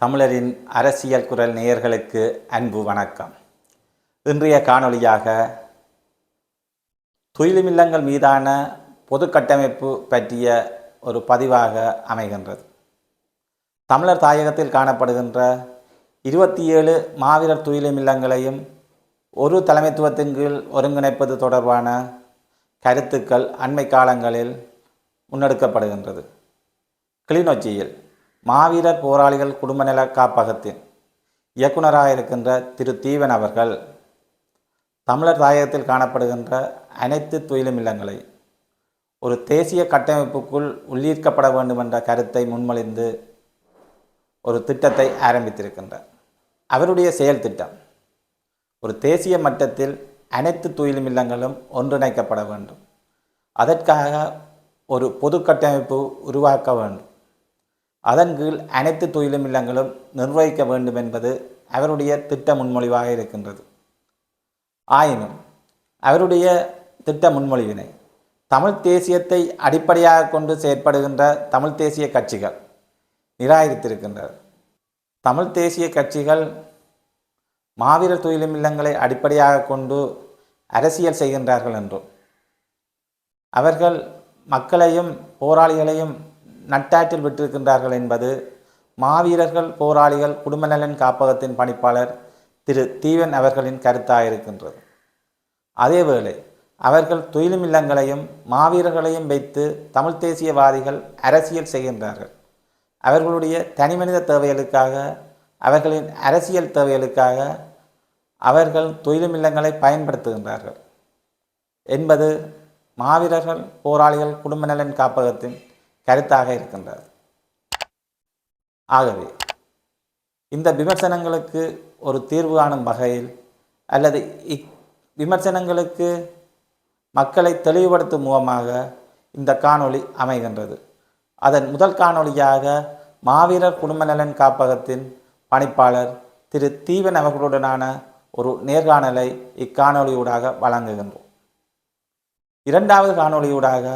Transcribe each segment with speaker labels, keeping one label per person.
Speaker 1: தமிழரின் அரசியல் குரல் நேயர்களுக்கு அன்பு வணக்கம். இன்றைய காணொளியாக துயிலுமில்லங்கள் மீதான பொது கட்டமைப்பு பற்றிய ஒரு பதிவாக அமைகின்றது. தமிழர் தாயகத்தில் காணப்படுகின்ற இருபத்தி ஏழு மாவீரர் துயிலுமில்லங்களையும் ஒரு தலைமைத்துவத்தின் கீழ் ஒருங்கிணைப்பது தொடர்பான கருத்துக்கள் அண்மை காலங்களில் முன்னெடுக்கப்படுகின்றது. கிளிநொச்சியில் மாவீரர் போராளிகள் குடும்ப நல காப்பகத்தின் இயக்குனராக இருக்கின்ற திரு தீவன் அவர்கள் தமிழர் தாயகத்தில் காணப்படுகின்ற அனைத்து துயிலும் இல்லங்களை ஒரு தேசிய கட்டமைப்புக்குள் உள்ளீர்க்கப்பட வேண்டும் என்ற கருத்தை முன்மொழிந்து ஒரு திட்டத்தை ஆரம்பித்திருக்கின்றார். அவருடைய செயல் திட்டம் ஒரு தேசிய மட்டத்தில் அனைத்து துயிலும் இல்லங்களும் ஒன்றிணைக்கப்பட வேண்டும். அதற்காக ஒரு பொது கட்டமைப்பு உருவாக்க வேண்டும். அதன் கீழ் அனைத்து தொழிலும் இல்லங்களும் நிர்வகிக்க வேண்டும் என்பது அவருடைய திட்ட முன்மொழிவாக இருக்கின்றது. ஆயினும் அவருடைய திட்ட முன்மொழிவினை தமிழ் தேசியத்தை அடிப்படையாக கொண்டு செயற்படுகின்ற தமிழ் தேசிய கட்சிகள் நிராகரித்திருக்கின்றது தமிழ் தேசிய கட்சிகள் மாவீரர் தொழிலும் இல்லங்களை அடிப்படையாக கொண்டு அரசியல் செய்கின்றார்கள் என்றும் அவர்கள் மக்களையும் போராளிகளையும் நட்டாற்றில் விட்டிருக்கின்றார்கள் என்பது மாவீரர்கள் போராளிகள் குடும்ப நலன் காப்பகத்தின் பணிப்பாளர் திரு. தீவன் அவர்களின் கருத்தாக இருக்கின்றது அதேவேளை அவர்கள் துயிலும் இல்லங்களையும் மாவீரர்களையும் வைத்து தமிழ் தேசியவாதிகள் அரசியல் செய்கின்றார்கள். அவர்களுடைய தனிமனித தேவைகளுக்காக அவர்களின் அரசியல் தேவைகளுக்காக அவர்கள் துயிலும் இல்லங்களை பயன்படுத்துகின்றார்கள். என்பது மாவீரர்கள் போராளிகள் குடும்ப நலன் காப்பகத்தின் கருத்தாக இருக்கின்றது. ஆகவே இந்த விமர்சனங்களுக்கு ஒரு தீர்வு காணும் வகையில் அல்லது இக் விமர்சனங்களுக்கு மக்களை தெளிவுபடுத்தும் முகமாக இந்த காணொளி அமைகின்றது. அதன் முதல் காணொளியாக மாவீரர் குடும்ப நலன் காப்பகத்தின் பணிப்பாளர் திரு தீவன் அவர்களுடனான ஒரு நேர்காணலை இக்காணொளியூடாக வழங்குகின்றோம். இரண்டாவது காணொளியூடாக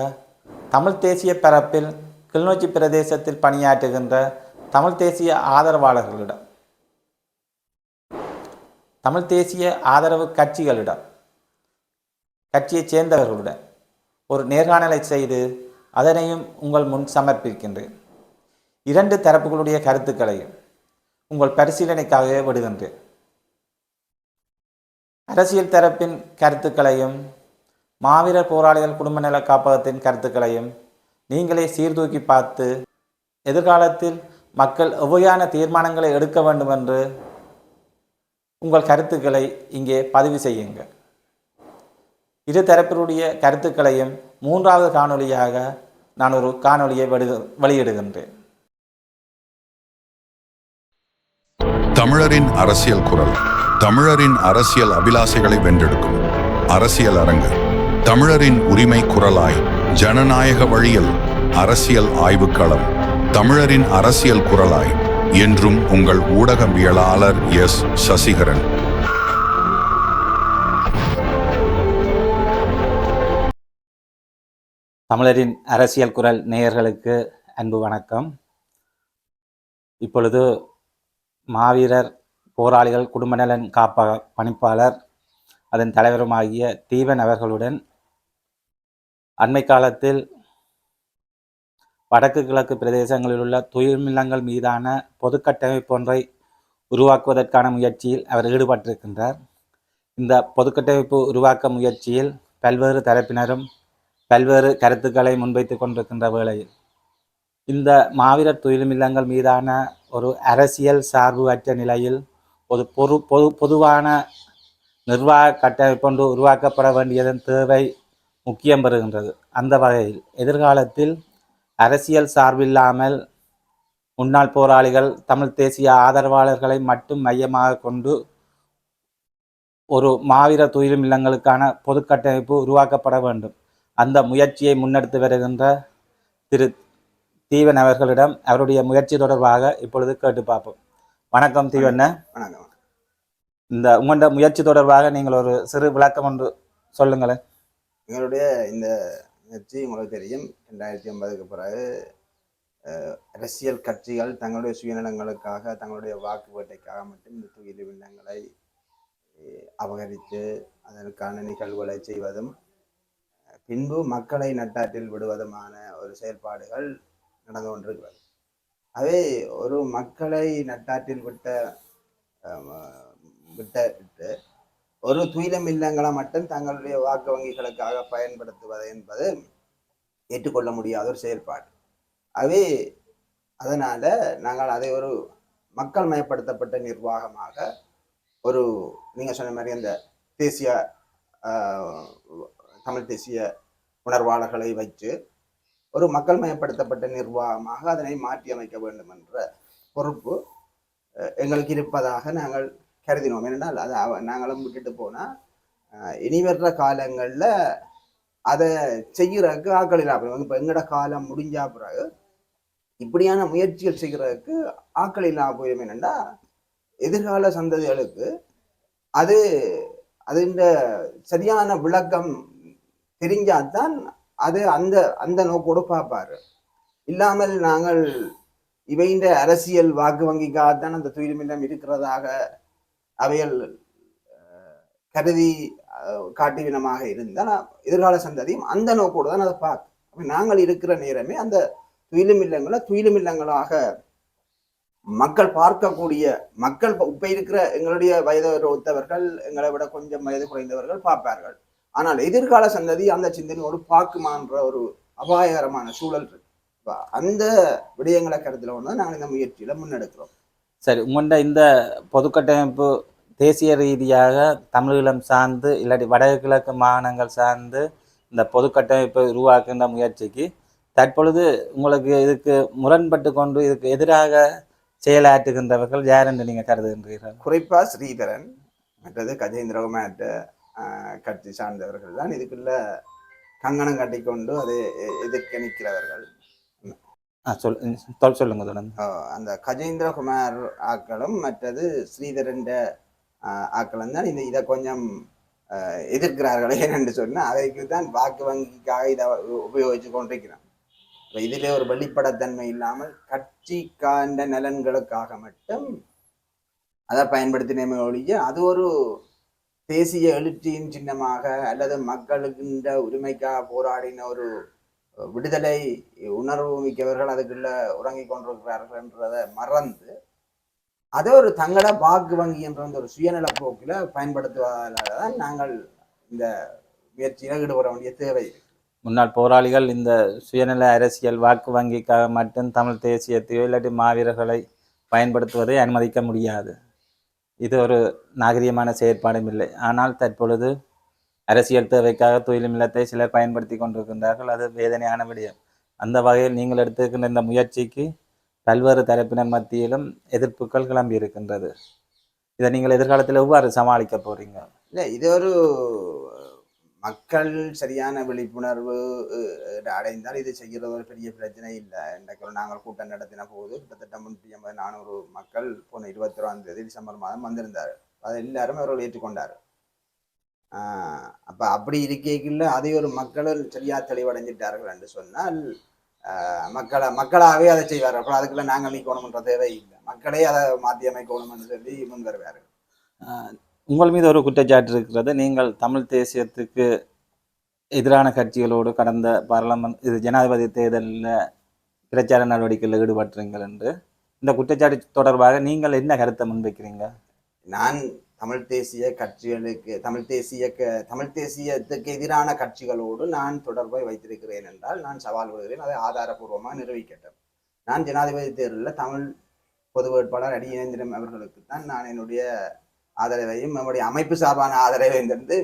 Speaker 1: தமிழ் தேசிய பரப்பில் கிளிநொச்சி பிரதேசத்தில் பணியாற்றுகின்ற தமிழ் தேசிய ஆதரவாளர்களிடம். தமிழ் தேசிய ஆதரவு கட்சிகளிடம். கட்சியைச் சேர்ந்தவர்களுடன் ஒரு நேர்காணலை செய்து அதனையும் உங்கள் முன் சமர்ப்பிக்கின்றேன். இரண்டு தரப்புகளுடைய கருத்துக்களையும் உங்கள் பரிசீலனைக்காகவே விடுகின்றேன். அரசியல் தரப்பின் கருத்துக்களையும் மாவீரர் போராளிகள் குடும்ப நல காப்பகத்தின் கருத்துக்களையும் நீங்களே சீர்தூக்கி பார்த்து எதிர்காலத்தில் மக்கள் எவ்வையான தீர்மானங்களை எடுக்க வேண்டும் என்று உங்கள் கருத்துக்களை இங்கே பதிவு செய்யுங்கள். இரு தரப்பினுடைய கருத்துக்களையும் மூன்றாவது காணொளியாக நான் ஒரு காணொளியை வெளி வெளியிடுகின்றேன்.
Speaker 2: தமிழரின் அரசியல் குரல் தமிழரின் அரசியல் அபிலாசைகளை வென்றெடுக்கும் அரசியல் அரங்கு. தமிழரின் உரிமை குரலாய் ஜனநாயக வழியில் அரசியல் ஆய்வுக்களம் தமிழரின் அரசியல் குரலாய் என்றும் உங்கள் ஊடகவியலாளர் எஸ். சசிகரன்.
Speaker 1: தமிழரின் அரசியல் குரல் நேயர்களுக்கு அன்பு வணக்கம். இப்பொழுது மாவீரர் போராளிகள் குடும்ப நலன் காப்பக பணிப்பாளர் அதன் தலைவருமாகிய தீவன் அவர்களுடன் அண்மை காலத்தில் வடக்கு கிழக்கு பிரதேசங்களில் உள்ள துயிர்மில்லங்கள் மீதான பொது கட்டமைப்பு ஒன்றை உருவாக்குவதற்கான முயற்சியில் அவர் ஈடுபட்டிருக்கின்றார். இந்த பொதுக்கட்டமைப்பு உருவாக்க முயற்சியில் பல்வேறு தரப்பினரும் பல்வேறு கருத்துக்களை முன்வைத்து கொண்டிருக்கின்ற வேளையில் இந்த மாவீரர் துயிலுமில்லங்கள் மீதான ஒரு அரசியல் சார்பு அற்ற நிலையில் ஒரு பொது பொது பொதுவான நிர்வாக கட்டமைப்பு ஒன்று உருவாக்கப்பட வேண்டியதன் தேவை முக்கியம் பெறுகின்றது. அந்த வகையில் எதிர்காலத்தில் அரசியல் சார்பில்லாமல் முன்னாள் போராளிகள் தமிழ் தேசிய ஆதரவாளர்களை மட்டும் மையமாக கொண்டு ஒரு மாவீரர் துயிலும் இல்லங்களுக்கான பொது கட்டமைப்பு உருவாக்கப்பட வேண்டும். அந்த முயற்சியை முன்னெடுத்து வருகின்ற திரு. தீவன் அவர்களிடம் அவருடைய முயற்சி தொடர்பாக இப்பொழுது கேட்டு பார்ப்போம். வணக்கம் தீவண்ண.
Speaker 3: வணக்கம்.
Speaker 1: இந்த உங்களோட முயற்சி தொடர்பாக நீங்கள் ஒரு சிறு விளக்கம் ஒன்று சொல்லுங்களேன்.
Speaker 3: எங்களுடைய இந்த முயற்சி உங்களுக்கு தெரியும் ரெண்டாயிரத்தி ஒன்பதுக்கு பிறகு அரசியல் கட்சிகள் தங்களுடைய சுயநலங்களுக்காக தங்களுடைய வாக்கு வேட்டைக்காக மட்டும் இந்த துயில் விண்ணங்களை அபகரித்து அதற்கான நிகழ்வுகளை செய்வதும் பின்பு மக்களை நட்டாற்றில் விடுவதுமான ஒரு செயல்பாடுகள் நடந்து கொண்டிருக்கிறது. அவை ஒரு மக்களை நட்டாற்றில் விட்ட விட்ட விட்டு ஒரு துயிலம் இல்லங்களை மட்டும் தங்களுடைய வாக்கு வங்கிகளுக்காக பயன்படுத்துவது என்பது ஏற்றுக்கொள்ள முடியாத ஒரு செயல்பாடு அவே அதனால நாங்கள் அதை ஒரு மக்கள் மயப்படுத்தப்பட்ட நிர்வாகமாக ஒரு நீங்க சொன்ன மாதிரி அந்த தேசிய தமிழ் தேசிய உணர்வாளர்களை வைத்து ஒரு மக்கள் மயப்படுத்தப்பட்ட நிர்வாகமாக அதனை மாற்றி அமைக்க வேண்டும் என்ற பொறுப்பு எங்களுக்கு இருப்பதாக நாங்கள் கருதினோம். ஏனென்றால் அதை அவ- நாங்களும் விட்டுட்டு போனால் இனி வர்ற காலங்களில் அதை செய்கிறதுக்கு ஆக்கள் இல்லாமல் இப்போ எங்களோட காலம் முடிஞ்சா பிறகு இப்படியான முயற்சிகள் செய்கிறதுக்கு ஆக்கள் இல்லாமல் போயிடும். என்னென்னா எதிர்கால சந்ததிகளுக்கு அது அதுன்ற சரியான விளக்கம் தெரிஞ்சாதான் அது அந்த அந்த நோக்கோடு பார்ப்பாரு. இல்லாமல் நாங்கள் இவைன்ற அரசியல் வாக்கு வங்கிக்காகத்தான் அந்த துயிலுமில்லம் இருக்கிறதாக அவைகள் கருதி காட்டுவினமாக இருந்தால் எதிர்கால சந்ததியும் அந்த நோக்கோடு தான் அதை பார்க்கும் நாங்கள் இருக்கிற நேரமே அந்த துயிலுமில்லங்களை துயிலுமில்லங்களாக மக்கள் பார்க்கக்கூடிய மக்கள் இப்போ இருக்கிற எங்களுடைய வயது ஒத்தவர்கள் எங்களை விட கொஞ்சம் வயது குறைந்தவர்கள் பார்ப்பார்கள். ஆனால் எதிர்கால சந்ததி அந்த சிந்தனையோடு பார்க்குமான்ற ஒரு அபாயகரமான சூழல் இருக்கு. அந்த விடயங்களை கருத்தில் கொண்டு நாங்கள் இந்த முயற்சியில் முன்னெடுக்கிறோம்.
Speaker 1: சரி உங்கள்கிட்ட இந்த பொதுக்கட்டமைப்பு தேசிய ரீதியாக தமிழீழம் சார்ந்து இல்லாட்டி வடகிழக்கு மாகாணங்கள் சார்ந்து இந்த பொதுக்கட்டமைப்பை உருவாக்குகின்ற முயற்சிக்கு தற்பொழுது உங்களுக்கு இதுக்கு முரண்பட்டு கொண்டு இதுக்கு எதிராக செயலாற்றுகின்றவர்கள் யார் என்று நீங்கள் கருதுகின்றீர்கள்?
Speaker 3: குறிப்பாக ஸ்ரீதரன் மற்றது கஜேந்திரகுமார்ட்ட கட்சி சார்ந்தவர்கள் தான் இதுக்குள்ள கங்கணம் கட்டிக்கொண்டு அதை எ- எதிர்க்க நிற்கிறவர்கள்.
Speaker 1: சொல் சொல் சொல்லுங்க தொடர்ந்து.
Speaker 3: அந்த கஜேந்திரகுமார் ஆக்களும் மற்றது ஸ்ரீதரன் ஆக்களும் தான் இந்த இதை கொஞ்சம் எதிர்க்கிறார்களே என்று சொன்னால் அதைக்கு தான் வாக்கு வங்கிக்காக இதை உ- உபயோகிச்சு கொண்டிருக்கிறான் அப்ப இதிலே ஒரு வெளிப்படைத்தன்மை இல்லாமல் கட்சிக்காண்ட நலன்களுக்காக மட்டும் அதை பயன்படுத்தினமே ஒழிய அது ஒரு தேசிய எழுச்சியின் சின்னமாக அல்லது மக்களுக்கின்ற உரிமைக்காக போராடின ஒரு விடுதலை உணர்வு மிக்கவர்கள் அதுக்குள்ள உறங்கிக் கொண்டிருக்கிறார்கள் என்றதை மறந்து அதை ஒரு தங்கள வாக்கு வங்கி என்ற அந்த ஒரு சுயநல போக்கில் பயன்படுத்துவதால தான் நாங்கள் இந்த முயற்சியில் ஈடுபட வேண்டிய தேவை
Speaker 1: முன்னாள் போராளிகள் இந்த சுயநல அரசியல் வாக்கு வங்கிக்காக மட்டும் தமிழ் தேசியத்தையோ இல்லாட்டி மாவீரர்களை பயன்படுத்துவதை அனுமதிக்க முடியாது. இது ஒரு நாகரிகமான செயற்பாடும் இல்லை. ஆனால் தற்பொழுது அரசியல் தேவைக்காக தொழிலும் இல்லத்தை சிலர் பயன்படுத்தி கொண்டிருக்கின்றார்கள். அது வேதனையான விடயம் அந்த வகையில் நீங்கள் எடுத்திருக்கின்ற இந்த முயற்சிக்கு பல்வேறு தரப்பினர் மத்தியிலும் எதிர்ப்புகள் கிளம்பி இருக்கின்றது. இதை நீங்கள் எதிர்காலத்தில் எவ்வாறு சமாளிக்க போறீங்க?
Speaker 3: இல்லை இது ஒரு மக்கள் சரியான விழிப்புணர்வு அடைந்தால் இது செய்கிறது ஒரு பெரிய பிரச்சனை இல்லை. இன்றைக்கு நாங்கள் கூட்டம் நடத்தின போது கிட்டத்தட்ட முன்னூற்றி ஐம்பது நானூறு மக்கள் போன இருபத்தி ஒன்றாம் தேதி டிசம்பர் மாதம் வந்திருந்தார் அதை எல்லாரும் அவர்கள் ஏற்றுக்கொண்டார் அப்ப அப்படி இருக்கைக்குள்ள அதை ஒரு மக்களும் சரியா தெளிவடைஞ்சிட்டார்கள் என்று சொன்னால் மக்களை மக்களாகவே அதை செய்வார் அப்புறம் அதுக்குள்ள நாங்கள் நிற்கணும்ன்ற தேவை இல்லை. மக்களே அதை மாற்றி அமைக்கணும் என்று சொல்லி முன் வருவார்கள்
Speaker 1: உங்கள் மீது ஒரு குற்றச்சாட்டு இருக்கிறது. நீங்கள் தமிழ் தேசியத்துக்கு எதிரான கட்சிகளோடு கடந்த பார்லமெண்ட் இது ஜனாதிபதி தேர்தலில் பிரச்சார நடவடிக்கையில் ஈடுபட்டுறீங்கள் என்று. இந்த குற்றச்சாட்டு தொடர்பாக நீங்கள் என்ன கருத்தை முன்வைக்கிறீங்க?
Speaker 3: நான் தமிழ் தேசிய கட்சிகளுக்கு தமிழ் தேசிய க- தமிழ் தேசியத்துக்கு எதிரான கட்சிகளோடு நான் தொடர்பை வைத்திருக்கிறேன் என்றால் நான் சவால் விடுகிறேன். அதை ஆதாரபூர்வமாக நிரூபிக்கட்டும். நான் ஜனாதிபதி தேர்தலில் தமிழ் பொது வேட்பாளர் அடியேந்திரம் அவர்களுக்கு தான் நான் என்னுடைய ஆதரவையும் நம்முடைய அமைப்பு சார்பான ஆதரவையும் தந்து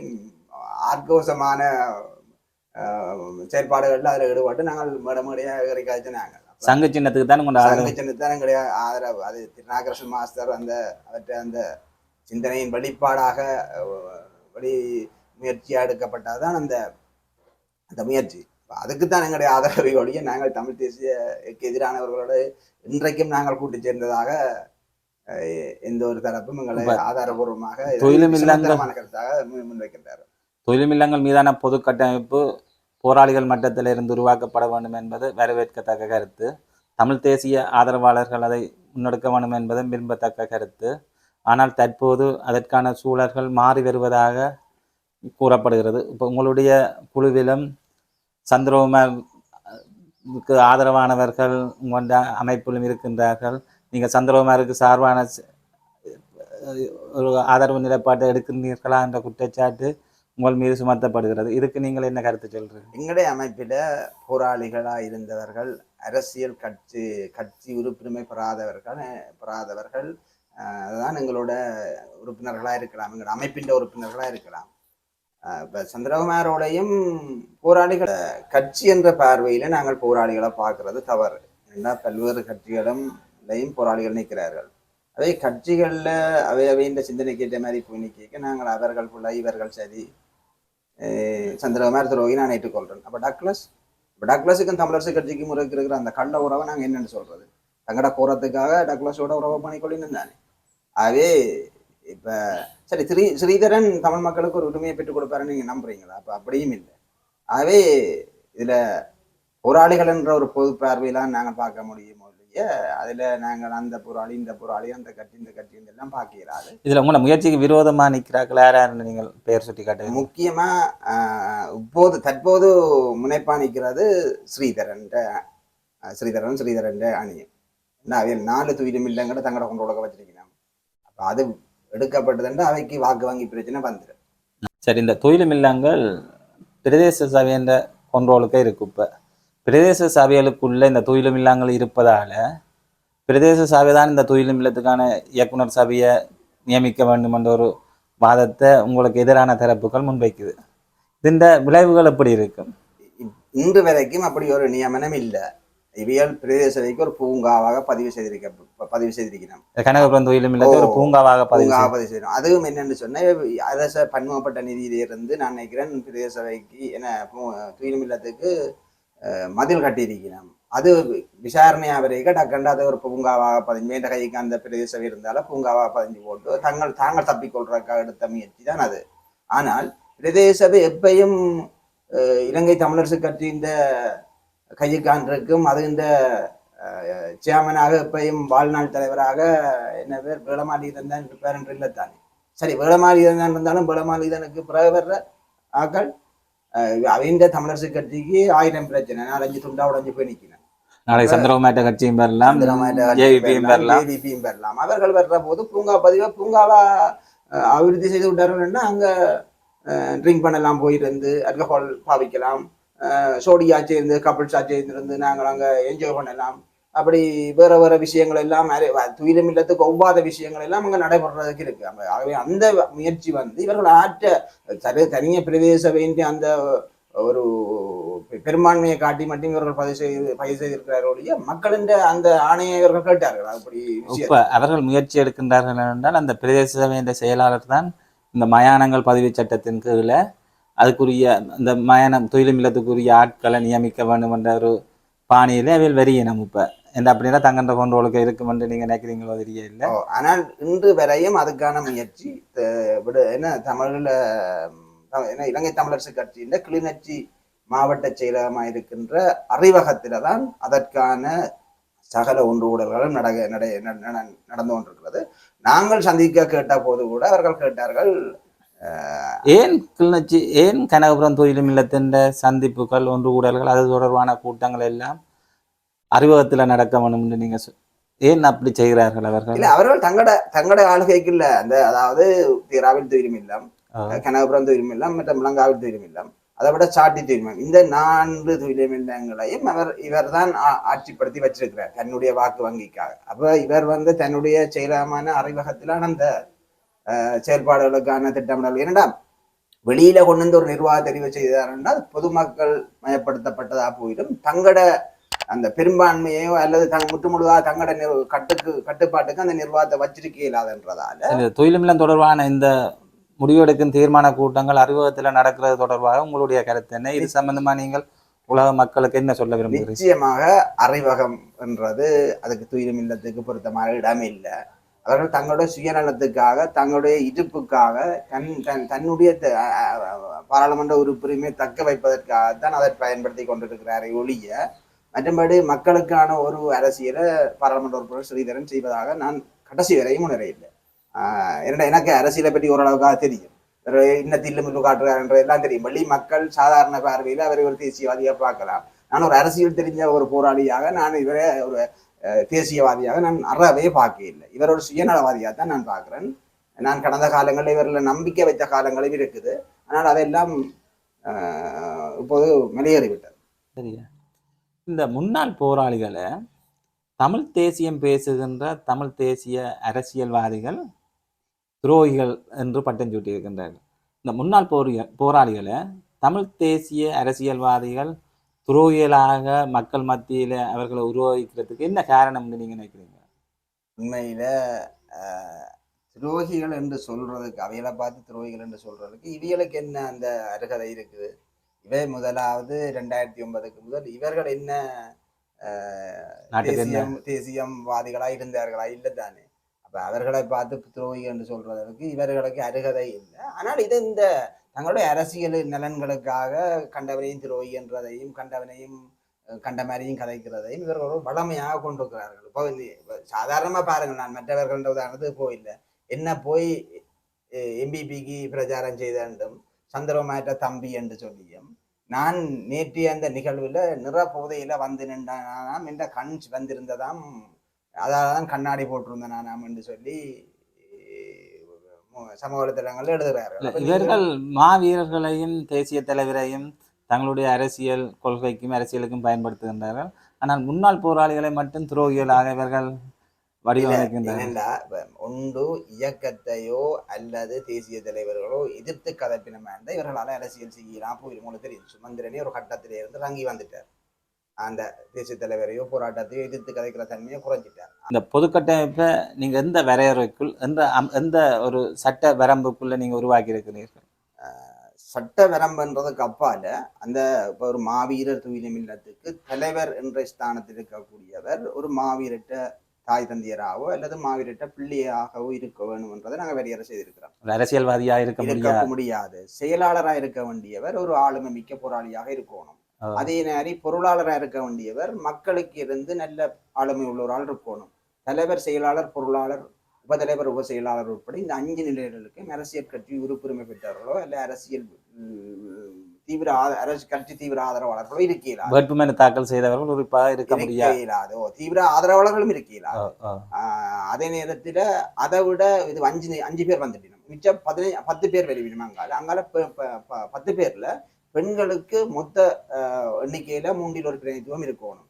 Speaker 3: ஆஹ், செயல்பாடுகளில் அதில் ஈடுபட்டு நாங்கள் மேட மேடையாக காய்ச்சி நாங்கள்
Speaker 1: சங்க சின்னத்துக்கு தான் உங்களோட ஆதரவு?
Speaker 3: சங்கச்சனத்தான் எங்களுடைய ஆதரவு. அது திருநாகரசன் மாஸ்டர் அந்த அவற்றை அந்த சிந்தனையின் வெளிப்பாடாக வெளி முயற்சியாக எடுக்கப்பட்டதுதான் அந்த அந்த முயற்சி. அதுக்குத்தான் எங்களுடைய ஆதரவை ஒழிய நாங்கள் தமிழ் தேசியக்கு எதிரானவர்களோடு இன்றைக்கும் நாங்கள் கூட்டு சேர்ந்ததாக எந்த ஒரு தரப்பும் எங்களை ஆதாரபூர்வமாக இதை
Speaker 1: தொழிலும் இல்லாங்க-
Speaker 3: விமர்சனமான கருத்தாக முன்- முன்வைக்கின்றார்
Speaker 1: தொழில்மில்லங்கள் மீதான பொது கட்டமைப்பு போராளிகள் மட்டத்தில் இருந்து உருவாக்கப்பட வேண்டும் என்பது வரவேற்கத்தக்க கருத்து. தமிழ் தேசிய ஆதரவாளர்கள் அதை முன்னெடுக்க வேண்டும் என்பதும் விரும்பத்தக்க கருத்து. ஆனால் தற்போது அதற்கான சூழல்கள் மாறி வருவதாக கூறப்படுகிறது. இப்போ உங்களுடைய குழுவிலும் சந்திரகுமாருக்கு ஆதரவானவர்கள் உங்களுடைய அமைப்பிலும் இருக்கின்றார்கள். நீங்கள் சந்திரகுமாருக்கு சார்பான ஒரு ஆதரவு நிலைப்பாட்டை எடுக்கின்றீர்களா என்ற குற்றச்சாட்டு உங்கள் மீது சுமத்தப்படுகிறது. இதுக்கு நீங்கள் என்ன கருத்து சொல்றீங்க?
Speaker 3: எங்களுடைய அமைப்பில் போராளிகளாக இருந்தவர்கள் அரசியல் கட்சி கட்சி உறுப்பினரை பெறாதவர்கள் பெறாதவர்கள் அதுதான் எங்களோட உறுப்பினர்களாக இருக்கலாம் எங்களோட அமைப்பின் உறுப்பினர்களாக இருக்கலாம். இப்போ சந்திரகுமாரோடையும் போராளிகள் கட்சி என்ற பார்வையில நாங்கள் போராளிகளை பார்க்கறது தவறு. ஏன்னா பல்வேறு கட்சிகளும் போராளிகள் நிற்கிறார்கள். அதே கட்சிகளில் அவை அவையின் சிந்தனைக்கு ஏற்ற மாதிரி போய் நிற்க நாங்கள் அவர்கள் புள்ள இவர்கள் சரி. சந்திரகுமார் துரோகி நான் ஏற்றுக்கொள்கிறேன் அப்போ டக்ளஸ் இப்போ டக்ளஸுக்கும் தமிழரசு கட்சிக்கும் இருக்கிற அந்த கண்ட உறவை நாங்கள் என்னன்னு சொல்றது? தங்கட போறதுக்காக டக்ளஸோட உறவை பண்ணிக்கொள்ளின்னு தானே. ஆகவே இப்போ சரி ஸ்ரீ ஸ்ரீதரன் தமிழ் மக்களுக்கு ஒரு உரிமையை பெற்றுக் கொடுப்பாருன்னு நீங்கள் நம்புறீங்களா? அப்போ அப்படியும் இல்லை. ஆகவே இதில் போராளிகள் என்ற ஒரு பொது பார்வையெல்லாம் நாங்கள் பார்க்க முடியுமோ இல்லையே அதில் நாங்கள் அந்த போராளி இந்த போராளி அந்த கட்சி இந்த கட்சி எல்லாம் பார்க்கிறாரு
Speaker 1: இதுல உங்களோட முயற்சிக்கு விரோதமா நிற்கிறார்கள் யாராருன்னு நீங்கள் பெயர் சுட்டி காட்டுங்க.
Speaker 3: முக்கியமா ஆஹ், இப்போது தற்போது முனைப்பா நிற்கிறது ஸ்ரீதரன் ஸ்ரீதரன் ஸ்ரீதரன் அணியும். என்ன அவையில் நாலு துயிலும் இல்லைங்கிற தங்கட கொண்டு உலக வச்சிருக்கிறாங்க அப்ப அது எடுக்கப்பட்டதுன்ற அவைக்கு வாக்கு வங்கி பிரச்சனை வந்துடும்
Speaker 1: சரி இந்த தொழிலும் இல்லங்கள் பிரதேச சபைன்ற கொண்டோலுக்கே இருக்கு இப்போ. பிரதேச சபைகளுக்குள்ள இந்த தொழிலும் இல்லங்கள் இருப்பதால பிரதேச சபை தான் இந்த தொழிலும் இல்லத்துக்கான இயக்குனர் சபையை நியமிக்க வேண்டும் என்ற ஒரு வாதத்தை உங்களுக்கு எதிரான தரப்புகள் முன்வைக்குது. இந்த விளைவுகள் எப்படி இருக்கும்
Speaker 3: இன்று வரைக்கும் அப்படி ஒரு நியமனம் இல்லை. இவியல் பிரதேச சபைக்கு ஒரு பூங்காவாக பதிவு செய்திருக்க பதிவு செய்திருக்கிறோம்
Speaker 1: கனகபுரம் தொழிலும் இல்லத்தை ஒரு பூங்காவாக
Speaker 3: பூங்காவாக பதிவு செய்யணும் அதுவும் என்னன்னு சொன்னா அரச பன்முகப்பட்ட நிதியிலிருந்து நான் நினைக்கிறேன் பிரதேச சபைக்கு என்ன துயிலும் இல்லத்துக்கு மதில் கட்டியிருக்கிறோம் அது விசாரணை வரைக்கும் டக்கண்டு அதை ஒரு பூங்காவாக பதிஞ்சு வேண்ட கைக்கு அந்த பிரதேச சபை இருந்தாலும் பூங்காவாக பதிஞ்சு போட்டு தங்கள் தாங்கள் தப்பிக்கொள்றதுக்காக எடுத்த முயற்சி தான் அது ஆனால் பிரதேச சபை எப்பயும் இலங்கை தமிழரசு கட்சியின் கையுக்காண்டிருக்கும் அது இந்த சேர்மனாக எப்பயும் வாழ்நாள் தலைவராக என்ன பேர் வேளமாலிதன் தான் இருப்பார் என்று இல்லைத்தானே. சரி வேளமாலிதன் தான் இருந்தாலும் வேளமாலிதனுக்கு பிறகு வர்ற ஆக்கள் அவைந்த தமிழரசு கட்சிக்கு ஆயிரம் பிரச்சனை. நாலஞ்சு துண்டா உடஞ்சு போய் நிற்கிறேன்
Speaker 1: நாளை சந்திரகுமார்ட்ட கட்சியும் பெறலாம் ஜேவிபியும் பெறலாம்
Speaker 3: அவர்கள் வர்ற போது பூங்கா பதிவை பூங்காவா அபிவிருத்தி செய்து விட்டார்கள்னா அங்க ட்ரிங்க் பண்ணலாம் போயிருந்து அல்கஹால் பாவிக்கலாம். சோடியா சேர்ந்து கப்பிள்ஸா சேர்ந்திருந்து நாங்கள் அங்க என்ஜாய் பண்ணலாம். அப்படி வேற வேற விஷயங்கள் எல்லாம் அரை- துயிலும் இல்லத்துக்கு ஒவ்வாத விஷயங்கள் எல்லாம் அங்க நடைபெறதுக்கு இருக்கு. ஆகவே அந்த முயற்சி வந்து இவர்கள் ஆற்ற சரி தனிய பிரதேச வேண்டிய அந்த ஒரு பெரும்பான்மையை காட்டி மட்டும் இவர்கள் பதிவு செய்து பதிவு செய்திருக்கிறார்கள் மக்களின் அந்த ஆணையை இவர்கள் கேட்டார்கள். அப்படி
Speaker 1: அவர்கள் முயற்சி எடுக்கின்றார்கள் என்றால் அந்த பிரதேச சபையின் செயலாளர் தான் இந்த மயானங்கள் பதிவு சட்டத்தின் கீழே அதுக்குரிய இந்த மயானம் தொழிலமில்லத்துக்குரிய ஆட்களை நியமிக்க வேண்டும் என்ற ஒரு பாணியிலே அவையில் வரியணும் இப்போ. என்ன அப்படின்னா தங்கன்ற கொண்டோளுக்கு இருக்கும் என்று நீங்க நினைக்கிறீங்களோ தெரியல
Speaker 3: இல்லை. ஆனால் இன்று வரையும் அதுக்கான முயற்சி விட என்ன தமிழில் என்ன இலங்கை தமிழரசு கட்சியின் கிளிநொச்சி மாவட்ட செயலகமாக இருக்கின்ற அறிவகத்தில தான் அதற்கான சகல ஒன்று ஊடல்களும் நட நடை நட- நடந்து கொண்டிருக்கிறது. நாங்கள் சந்திக்க கேட்ட போது கூட அவர்கள் கேட்டார்கள்
Speaker 1: ஏன் கிளிநொச்சி ஏன் கனகபுரம் தொழிலும் இல்லத்தின் சந்திப்புகள் ஒன்று கூடல்கள் அது தொடர்பான கூட்டங்கள் எல்லாம் அறிவகத்துல நடக்க வேண்டும் என்று நீங்க ஏன் அப்படி செய்கிறார்கள் அவர்கள்?
Speaker 3: இல்ல அவர்கள் தங்கட தங்கட ஆளுகைக்கு இல்ல. அந்த அதாவது தீராவில் துயிலும் இல்லம். கனகபுரம் துயிலும் இல்லம் மற்றும் முழங்காவில் துயிலும் இல்லம். அதை விட சாட்டி துயிலும் இந்த நான்கு துயிலும் இல்லங்களையும் அவர் இவர் தான் ஆட்சிப்படுத்தி வச்சிருக்கிறார் தன்னுடைய வாக்கு வங்கிக்காக. அப்ப இவர் வந்து தன்னுடைய செயலமான அறிவகத்திலான அந்த செயல்பாடுகளுக்கான திட்டமிடல். இரண்டாம் வெளியில கொண்டு வந்து ஒரு நிர்வாக தெரிவு செய்தார் என்றால் பொதுமக்கள் மயப்படுத்தப்பட்டதா போயிடும். தங்கட அந்த பெரும்பான்மையோ அல்லது தங்க முற்றுமுழுதாக தங்கட கட்டுக்கு கட்டுப்பாட்டுக்கு அந்த நிர்வாகத்தை வச்சிருக்க இயலாதுன்றதால
Speaker 1: இந்த தொழிலும் தொடர்பான இந்த முடிவெடுக்கும் தீர்மான கூட்டங்கள் அறிவகத்துல நடக்கிறது தொடர்பாக உங்களுடைய கருத்து என்ன? இது சம்பந்தமா நீங்கள் உலக மக்களுக்கு என்ன சொல்ல விரும்புகிறீங்க
Speaker 3: நிச்சயமாக அறிவகம் என்றது அதுக்கு துயிலும் இல்லத்துக்கு பொருத்தமான இடமே இல்லை. அவர்கள் தங்களுடைய சுயநலத்துக்காக தங்களுடைய இருப்புக்காக தன் தன் தன்னுடைய பாராளுமன்ற உறுப்புரிமை தக்க வைப்பதற்காகத்தான் அதை பயன்படுத்தி கொண்டிருக்கிறாரே ஒழிய மற்றபடி மக்களுக்கான ஒரு அரசியலை பாராளுமன்ற உறுப்பினர் ஸ்ரீதரன் செய்வதாக நான் கடைசி வரையும் உணரையில்லை ஆஹ் என்னடா எனக்கு அரசியலை பற்றி ஓரளவுக்காக தெரியும். ஒரு இன்ன தில்லு எல்லாம் தெரியும். வழி மக்கள் சாதாரண பார்வையில் அவரை ஒரு தேசியவாதியாக பார்க்கலாம். நான் ஒரு அரசியல் தெரிஞ்ச ஒரு போராளியாக நான் இவரை ஒரு தேசியவாதியாக நான் அறவே பார்க்க இல்லை இவர் ஒரு சுயநலவாதியாக தான் நான் பார்க்குறேன். நான் கடந்த காலங்களில் இவரில் நம்பிக்கை வைத்த காலங்களும் இருக்குது. ஆனால் அதெல்லாம் இப்போது வெளியேறிவிட்டது.
Speaker 1: சரியா? இந்த முன்னாள் போராளிகளை தமிழ் தேசியம் பேசுகின்ற தமிழ் தேசிய அரசியல்வாதிகள் துரோகிகள் என்று பட்டம் சூட்டியிருக்கின்றார்கள். இந்த முன்னாள் போரிய போராளிகளை தமிழ் தேசிய அரசியல்வாதிகள் துரோகிகளாக மக்கள் மத்தியில அவர்களை உருவாக்கிறதுக்கு என்ன காரணம்னு நீங்க நினைக்கிறீங்க?
Speaker 3: உண்மையில துரோகிகள் என்று சொல்றதுக்கு அவைகளை பார்த்து துரோகிகள் என்று சொல்றதுக்கு இவைகளுக்கு என்ன அந்த அருகதை இருக்குது? இவை முதலாவது ரெண்டாயிரத்தி ஒன்பதுக்கு முதல் இவர்கள் என்ன? தேசியம் தேசியம்வாதிகளா இருந்தார்களா? இல்லை தானே. அப்ப அவர்களை பார்த்து துரோகி என்று சொல்றதற்கு இவர்களுக்கு அருகதை இல்லை. ஆனால் இது இந்த தங்களுடைய அரசியல் நலன்களுக்காக கண்டவனையும் துரோகி என்றதையும் கண்டவனையும் கண்ட மாதிரியும் கதைக்கிறதையும் இவர்கள் ஒரு வளமையாக கொண்டிருக்கிறார்கள். இப்போ சாதாரணமாக பாருங்கள் நான் மற்றவர்கள்ன்ற உதாரணத்துக்கு போயில்லை என்ன போய் எம்பிபிக்கு பிரச்சாரம் செய்த வேண்டும் சந்திரமாற்ற தம்பி என்று சொல்லியும் நான் நேற்றைய அந்த நிகழ்வில் நிற போதையில் வந்து நின்றானாம் என்ற கண் வந்திருந்ததாம் அதால தான் கண்ணாடி போட்டிருந்தேன் நானாம் என்று சொல்லி சமூக வலைத்தளங்கள்ல எழுதுகிறார்கள்
Speaker 1: இவர்கள் மாவீரர்களையும் தேசிய தலைவரையும் தங்களுடைய அரசியல் கொள்கைக்கும் அரசியலுக்கும் பயன்படுத்துகின்றார்கள். ஆனால் முன்னாள் போராளிகளை மட்டும் துரோகிகளாக இவர்கள் வடிவமைக்கின்றனர்
Speaker 3: ஒன்று இயக்கத்தையோ அல்லது தேசிய தலைவர்களோ எதிர்த்து கதப்பினமா இருந்தா இவர்களால அரசியல் செய்யலாம். போயிடும் உங்களுக்கு தெரியும் சுமந்திரனே ஒரு கட்டத்திலே இருந்து ரங்கி வந்துட்டார். அந்த தேசிய தலைவரையோ போராட்டத்தையோ எதிர்த்து கதைக்கிற தன்மையை குறைஞ்சிட்டார்.
Speaker 1: இந்த பொதுக்கட்டமைப்பை நீங்க எந்த வரையறைக்குள் எந்த எந்த ஒரு சட்ட வரம்புக்குள்ள நீங்க உருவாக்கி இருக்கிறீர்கள்
Speaker 3: சட்ட வரம்புன்றதுக்கு அப்பால அந்த இப்ப ஒரு மாவீரர் துயிலும் இல்லத்துக்கு தலைவர் என்ற ஸ்தானத்தில் இருக்கக்கூடியவர் ஒரு மாவீரட்ட தாய் தந்தையராகவோ அல்லது மாவீரட்ட பிள்ளையாகவோ இருக்க வேணும்ன்றதை நாங்க வரையறை செய்திருக்கிறோம்.
Speaker 1: ஒரு அரசியல்வாதியா இருக்க முடியாது
Speaker 3: முடியாது. செயலாளரா இருக்க வேண்டியவர் ஒரு ஆளுமை மிக்க போராளியாக இருக்கணும். அதே நேரி பொருளாளரா இருக்க வேண்டியவர் மக்களுக்கு இருந்து நல்ல ஆளுமை உள்ளவரால் இருக்கணும். தலைவர் செயலாளர் பொருளாளர் உபதலைவர் உப செயலாளர் உட்பட இந்த அஞ்சு நிலைகளுக்கும் அரசியல் கட்சி உறுப்புரிமை பெற்றவர்களோ அல்ல அரசியல் தீவிர அரசு கட்சி தீவிர ஆதரவாளர்களோ இருக்கலாம்
Speaker 1: வேட்புமனு தாக்கல் செய்தவர்கள் உறுப்பாக இருக்க முடியாது
Speaker 3: தீவிர ஆதரவாளர்களும் இருக்கலாம் அதே நேரத்துல அதை விட இது அஞ்சு அஞ்சு பேர் வந்துட்டோம் மிச்சம் பதினஞ்சு பத்து பேர் வெளிவிடும் அங்கால பத்து பேர்ல பெண்களுக்கு மொத்த எண்ணிக்கையில மூன்றில் ஒரு பிரதிநிதித்துவம் இருக்கணும்.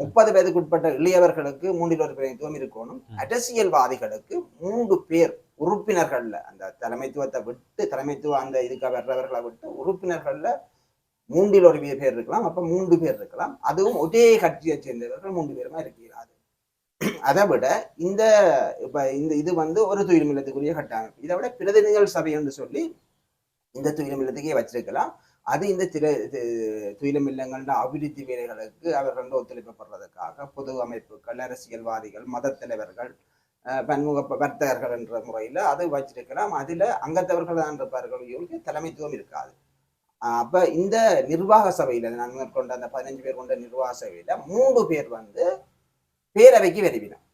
Speaker 3: முப்பது வயதுக்கு உட்பட்ட இளையவர்களுக்கு மூன்றில் ஒரு பிரதிநிதித்துவம் இருக்கணும். அரசியல்வாதிகளுக்கு மூன்று பேர் உறுப்பினர்கள்ல அந்த தலைமைத்துவத்தை விட்டு தலைமைத்துவ அந்த இதுக்கு வர்றவர்களை விட்டு உறுப்பினர்கள்ல மூன்றில் ஒரு பேர் இருக்கலாம். அப்ப மூன்று பேர் இருக்கலாம். அதுவும் ஒரே கட்சியை சேர்ந்தவர்கள் மூன்று பேருமா இருக்கிறார் அதை விட இந்த இப்ப இந்த இது வந்து ஒரு துயிலும் இல்லத்துக்குரிய கட்டமைப்பு. இதை விட பிரதிநிதிகள் சபை என்று சொல்லி இந்த துயிலும் இல்லத்துக்கே வச்சிருக்கலாம். அது இந்த திர தி- இல்லங்கள்ட அபிவிருத்தி வேலைகளுக்கு அவர்கள் ஒத்துழைப்பு பொது அமைப்புகள் அரசியல்வாதிகள் மத தலைவர்கள் பன்முக வர்த்தகர்கள் என்ற முறையில் அது வச்சிருக்கலாம். அதில் அங்கத்தவர்கள் தான் இருப்பார்கள். தலைமைத்துவம் இருக்காது. அப்போ இந்த நிர்வாக சபையில் நான் மேற்கொண்ட அந்த பதினஞ்சு பேர் கொண்ட நிர்வாக சபையில் மூன்று பேர் வந்து பேரவைக்கு விரும்பினோம்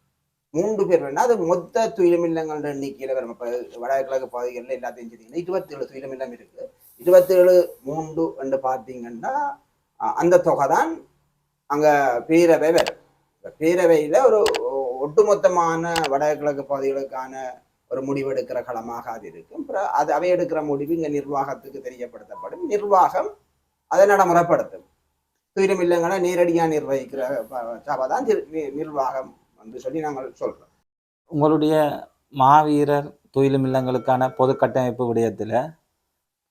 Speaker 3: மூன்று பேர் வேணா அது மொத்த துயிலமில்லங்கள் எண்ணிக்கையில் வரும். வடகிழக்கு பகுதிகளில் எல்லாத்தையும் செஞ்சீங்கன்னா இருபத்தி ஏழு துயிலமில்லம் இருக்குது இருபத்தேழு மூன்று என்று பார்த்தீங்கன்னா அந்த தொகை தான் அங்கே பேரவை வரும். பேரவையில் ஒரு ஒட்டுமொத்தமான வடகிழக்கு பகுதிகளுக்கான ஒரு முடிவெடுக்கிற களமாக அது இருக்கும். அப்புறம் அது அவை எடுக்கிற முடிவு இங்கே நிர்வாகத்துக்கு தெரியப்படுத்தப்படும். நிர்வாகம் அதை நடைமுறைப்படுத்தும். துயரம் இல்லங்களை நேரடியாக நிர்வகிக்கிற சபை தான் நிர்வாகம் என்று சொல்லி நாங்கள் சொல்கிறோம்
Speaker 1: உங்களுடைய மாவீரர் துயிலும் இல்லங்களுக்கான பொது கட்டமைப்பு விடயத்தில்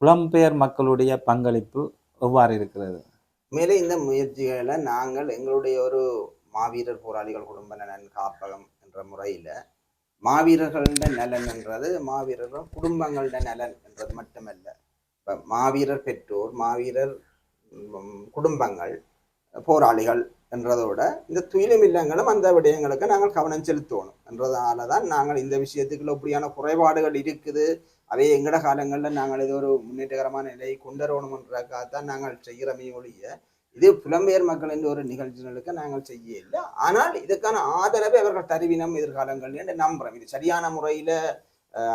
Speaker 1: புலம்பெயர் மக்களுடைய பங்களிப்பு எவ்வாறு இருக்கிறது?
Speaker 3: மேலே இந்த முயற்சிகளை நாங்கள் எங்களுடைய ஒரு மாவீரர் போராளிகள் குடும்ப நலன் காப்பகம் என்ற முறையில் மாவீரர்கள நலன் என்றது மாவீரர்கள் குடும்பங்கள நலன் என்றது மட்டுமல்ல. இப்போ மாவீரர் பெற்றோர் மாவீரர் குடும்பங்கள் போராளிகள் என்றதோட இந்த துயிலும் இல்லங்களும் அந்த விடயங்களுக்கு நாங்கள் கவனம் செலுத்தணும் என்றதால தான் நாங்கள் இந்த விஷயத்துக்குள்ள இப்படியான குறைபாடுகள் இருக்குது. அவை எங்கட காலங்களில் நாங்கள் இது ஒரு முன்னேற்றகரமான நிலையை கொண்டு வரணுன்றதுக்காகத்தான் நாங்கள் செய்கிறமே ஒழிய இது புலம்பெயர் மக்கள் என்ற ஒரு நிகழ்ச்சிகளுக்கு நாங்கள் செய்ய இல்லை. ஆனால் இதுக்கான ஆதரவை அவர்கள் தருவினம் எதிர்காலங்கள் என்று நம்புறோம். இது சரியான முறையில்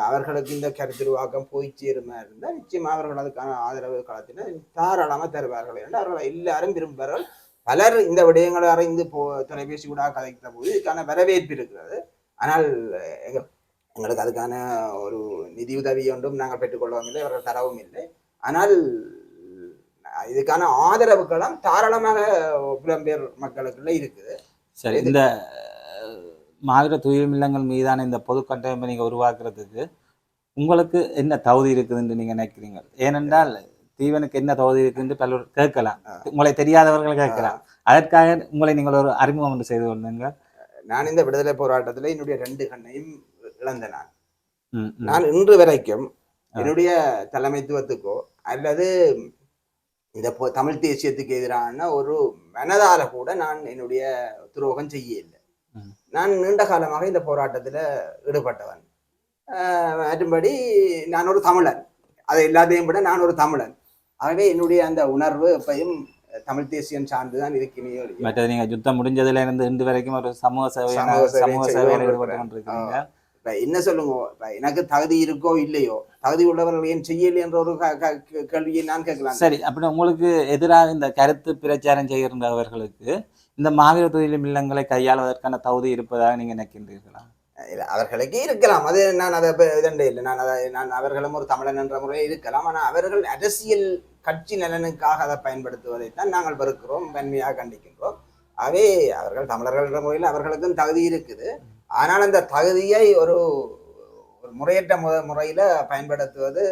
Speaker 3: அவர்களுக்கு இந்த கருத்துருவாக்கம் போய் சேருமா இருந்தால் நிச்சயமாக அவர்கள் அதுக்கான ஆதரவு களத்தினர் தாராளமாக தருவார்கள் என்று அவர்கள் எல்லாரும் விரும்புவார்கள். பலர் இந்த விடயங்களை அறிந்து போ தொலைபேசி கூட கதைத்த போது இதுக்கான வரவேற்பு இருக்கிறது. ஆனால் எங்க எங்களுக்கு அதுக்கான ஒரு நிதி உதவி ஒன்றும் நாங்கள் பெற்றுக்கொள்ளவும் இல்லை அவர்கள் தரவும் இல்லை. ஆனால் இதுக்கான ஆதரவுகளும் தாராளமாக புலம்பெயர் மக்களுக்குள்ள இருக்குது.
Speaker 1: சரி இந்த மாவீர துயில் இல்லங்கள் மீதான இந்த பொது கட்டமைப்பை நீங்கள் உருவாக்குறதுக்கு உங்களுக்கு என்ன தகுதி இருக்குதுன்னு நீங்க நினைக்கிறீங்க? ஏனென்றால் தீவனுக்கு என்ன தகுதி இருக்குன்னு பலர் கேட்கலாம். உங்களை தெரியாதவர்கள் கேட்கலாம். அதற்காக உங்களை நீங்கள் ஒரு அறிமுகம் ஒன்று செய்து கொள்ளுங்க
Speaker 3: நான் இந்த விடுதலை போராட்டத்தில் என்னுடைய ரெண்டு கண்ணையும் இழந்த நான். இன்று வரைக்கும். என்னுடைய தலைமைத்துவத்துக்கோ அல்லது இந்த தமிழ் தேசியத்துக்கு எதிரான ஒரு மனதால கூட நான் என்னுடைய துரோகம் செய்ய இல்லை. நான் நீண்ட காலமாக இந்த போராட்டத்தில் ஈடுபட்டவன். ஆஹ் மற்றும்படி நான் ஒரு தமிழன். அதை எல்லாத்தையும் விட நான் ஒரு தமிழன். ஆகவே என்னுடைய அந்த உணர்வு எப்பயும் தமிழ் தேசியம் சார்ந்துதான் இருக்கிறேன்
Speaker 1: மற்றது நீங்க யுத்தம் முடிஞ்சதுல இருந்து இன்று வரைக்கும் ஒரு சமூக சேவை
Speaker 3: சமூக
Speaker 1: சேவையில் ஈடுபட்டு. கொண்டிருக்கீங்க
Speaker 3: என்ன சொல்லுங்க எனக்கு தகுதி இருக்கோ இல்லையோ தகுதி உள்ளவர்கள் ஏன் செய்யலை என்ற ஒரு கேள்வியை நான் கேட்கலாம்
Speaker 1: சரி அப்படி உங்களுக்கு எதிராக இந்த கருத்து பிரச்சாரம் செய்கின்றவர்களுக்கு இந்த மாவீர தொழில் இல்லங்களை கையாளுவதற்கான தகுதி இருப்பதாக நீங்க நினைக்கின்றீர்களா?
Speaker 3: அவர்களுக்கு இருக்கலாம். அது நான் அதை இதண்டே இல்லை. நான் அதை நான் அவர்களும் ஒரு தமிழன் என்ற முறையில் இருக்கலாம். ஆனால் அவர்கள் அரசியல் கட்சி நலனுக்காக அதை பயன்படுத்துவதை தான் நாங்கள் வெறுக்கிறோம் வன்மையாக கண்டிக்கின்றோம். ஆகவே அவர்கள் தமிழர்கள் என்ற முறையில் அவர்களுக்கும் தகுதி இருக்குது. ஆனால் அந்த தகுதியை ஒரு ஒரு முறையற்ற மு முறையில் பயன்படுத்துவது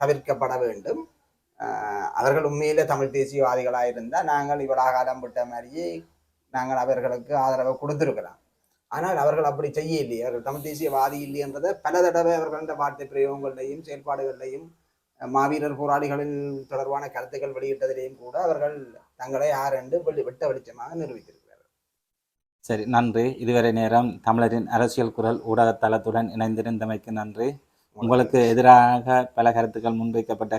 Speaker 3: தவிர்க்கப்பட வேண்டும். அவர்கள் உண்மையிலே தமிழ் தேசியவாதிகளாக இருந்தால் நாங்கள் இவ்வளவு காலம் விட்ட மாதிரியே நாங்கள் அவர்களுக்கு ஆதரவை கொடுத்துருக்கலாம். ஆனால் அவர்கள் அப்படி செய்ய இல்லையே அவர்கள் தமிழ் தேசியவாதி இல்லை என்றதை பல தடவை அவர்கள் இந்த வார்த்தை பிரயோகங்களையும் செயல்பாடுகளிலையும் மாவீரர் போராளிகளின் தொடர்பான கருத்துக்கள் வெளியிட்டதிலேயும் கூட அவர்கள் தங்களை யார் என்று வெளி வெட்ட வெளிச்சமாக நிரூபித்திருக்கிறார்கள்.
Speaker 1: சரி நன்றி. இதுவரை நேரம் தமிழரின் அரசியல் குரல் ஊடக தளத்துடன் இணைந்திருந்தமைக்கு நன்றி. உங்களுக்கு எதிராக பல கருத்துக்கள் முன்வைக்கப்பட்ட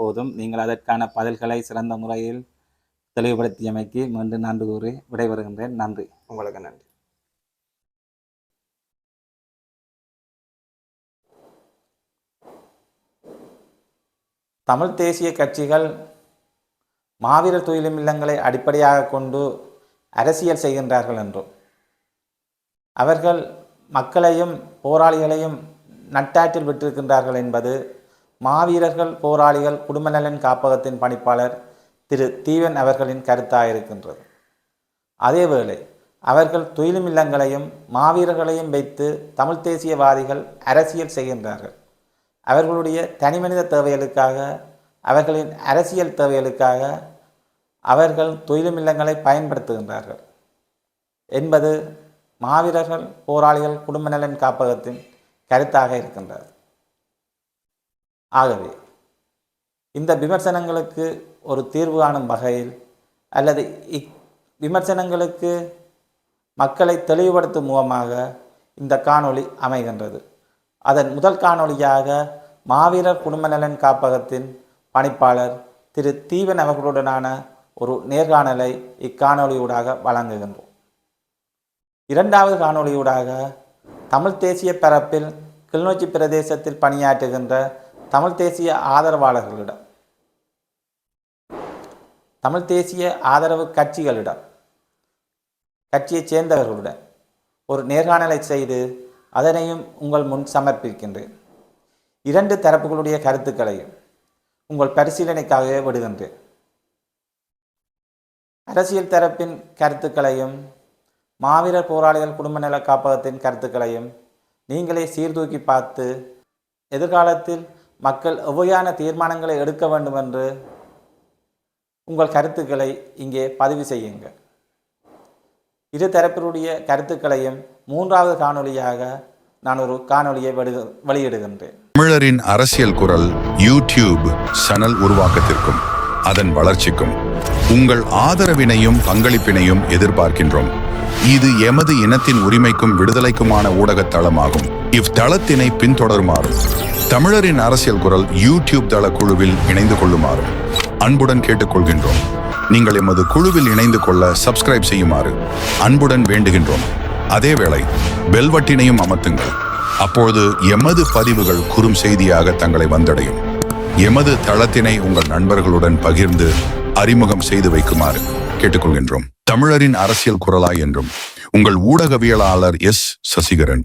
Speaker 1: போதும். நீங்கள் அதற்கான பதில்களை சிறந்த முறையில் தெளிவுபடுத்தியமைக்கு மீண்டும் நன்றி கூறி விடைபெறுகின்றேன். நன்றி.
Speaker 3: உங்களுக்கு நன்றி.
Speaker 1: தமிழ் தேசிய கட்சிகள் மாவீரர் துயிலும் இல்லங்களை அடிப்படையாக கொண்டு அரசியல் செய்கின்றார்கள் என்றும் அவர்கள் மக்களையும் போராளிகளையும் நட்டாற்றில் விட்டிருக்கின்றார்கள் என்பது மாவீரர்கள் போராளிகள் குடும்ப நலன் காப்பகத்தின் பணிப்பாளர் திரு. தீவன் அவர்களின் கருத்தாக இருக்கின்றது. அதேவேளை அவர்கள் துயிலும் இல்லங்களையும் மாவீரர்களையும் வைத்து தமிழ் தேசியவாதிகள் அரசியல் செய்கின்றார்கள். அவர்களுடைய தனிமனித தேவைகளுக்காக அவர்களின் அரசியல் தேவைகளுக்காக அவர்கள் தொழிலும் இல்லங்களை பயன்படுத்துகின்றார்கள். என்பது மாவீரர்கள் போராளிகள் குடும்ப நலன் காப்பகத்தின் கருத்தாக இருக்கின்றது. ஆகவே இந்த விமர்சனங்களுக்கு ஒரு தீர்வு காணும் வகையில் அல்லது இக் விமர்சனங்களுக்கு மக்களை தெளிவுபடுத்தும் முகமாக இந்த காணொளி அமைகின்றது. அதன் முதல் காணொளியாக மாவீரர் குடும்ப நலன் காப்பகத்தின் பணிப்பாளர் திரு தீவன் அவர்களுடனான ஒரு நேர்காணலை இக்காணொளியூடாக வழங்குகின்றோம். இரண்டாவது காணொளியூடாக தமிழ் தேசிய பரப்பில் கிளிநொச்சி பிரதேசத்தில் பணியாற்றுகின்ற தமிழ் தேசிய ஆதரவாளர்களிடம் தமிழ் தேசிய ஆதரவு கட்சிகளிடம் கட்சியைச் சேர்ந்தவர்களுடன் ஒரு நேர்காணலை செய்து அதனையும் உங்கள் முன் சமர்ப்பிக்கின்றேன். இரண்டு தரப்புகளுடைய கருத்துக்களையும் உங்கள் பரிசீலனைக்காகவே விடுகின்றேன். அரசியல் தரப்பின் கருத்துக்களையும் மாவீரர் போராளிகள் குடும்ப நல காப்பகத்தின் கருத்துக்களையும் நீங்களே சீர்தூக்கி பார்த்து எதிர்காலத்தில் மக்கள் எவ்வையான தீர்மானங்களை எடுக்க வேண்டும் என்று உங்கள் கருத்துக்களை இங்கே பதிவு செய்யுங்கள். இரு தரப்பினுடைய கருத்துக்களையும் மூன்றாவது காணொளியாக நான் ஒரு காணொளியை வெளியிடுகின்றேன்.
Speaker 2: தமிழரின் அரசியல் குரல் யூடியூப் சேனல் உருவாக்கத்திற்கும் அதன் வளர்ச்சிக்கும் உங்கள் ஆதரவினையும் பங்களிப்பினையும் எதிர்பார்க்கின்றோம். இது எமது இனத்தின் உரிமைக்கும் விடுதலைக்குமான ஊடகத் தளமாகும். இவ்தளத்தினை பின்தொடருமாறும் தமிழரின் அரசியல் குரல் யூடியூப் தள குழுவில் இணைந்து கொள்ளுமாறும் அன்புடன் கேட்டுக்கொள்கின்றோம். நீங்கள் எமது குழுவில் இணைந்து கொள்ள சப்ஸ்கிரைப் செய்யுமாறு அன்புடன் வேண்டுகின்றோம். அதேவேளை பெல்வட்டினையும் அமர்த்துங்கள். அப்பொழுது எமது பதிவுகள் குறும் செய்தியாக தங்களை வந்தடையும். எமது தளத்தினை உங்கள் நண்பர்களுடன் பகிர்ந்து அறிமுகம் செய்து வைக்குமாறு கேட்டுக்கொள்கின்றோம். தமிழரின் அரசியல் குரலாய் என்றும் உங்கள் ஊடகவியலாளர் எஸ். சசிகரன்.